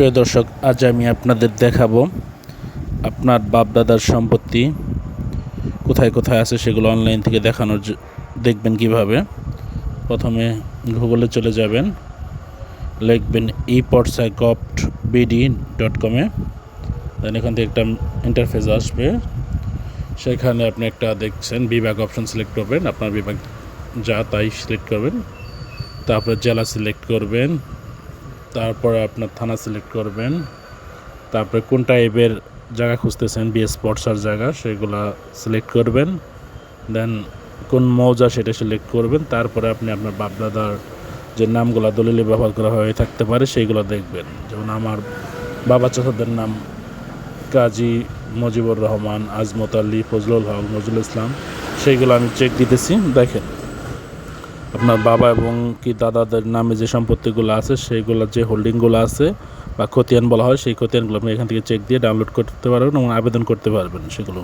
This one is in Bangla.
প্রিয় দর্শক, আজ আমি আপনাদের দেখাবো আপনার বাপ দাদার সম্পত্তি। কোথায় কোথায় আছে সেগুলো অনলাইন থেকে দেখানোর দেখবেন কীভাবে। প্রথমে গুগলে চলে যাবেন। লিখবেন ই পটসাইকপ্ট বিডি ডট কমে দেন এখান থেকে একটা ইন্টারফেস আসবে। সেখানে আপনি একটা দেখছেন বিভাগ অপশন সিলেক্ট করবেন। আপনার বিভাগ যা তাই সিলেক্ট করবেন। তারপরে জেলা সিলেক্ট করবেন। তারপরে আপনার থানা সিলেক্ট করবেন। তারপরে কোন টাইপের জায়গা খুঁজতেছেন বি স্পটসার জায়গা, সেগুলা সিলেক্ট করবেন। দেন কোন মৌজা সেটা সিলেক্ট করবেন। তারপরে আপনি আপনার বাপদাদার যে নামগুলো দলিলে ব্যবহার করা হয়ে থাকতে পারে সেইগুলো দেখবেন। যেমন আমার বাবা চাচাদের নাম কাজী মজিবুর রহমান, আজমত আলী, ফজলুল হক, নজরুল ইসলাম সেইগুলো আমি চেক দিতেছি। দেখেন আপনার বাবা এবং কি দাদাদের নামে যে সম্পত্তিগুলো আছে, সেইগুলো যে হোল্ডিংগুলো আছে বা খতিয়ান বলা হয়, সেই খতিয়ানগুলো আপনি এখান থেকে চেক দিয়ে ডাউনলোড করতে পারবেন এবং আবেদন করতে পারবেন সেগুলো।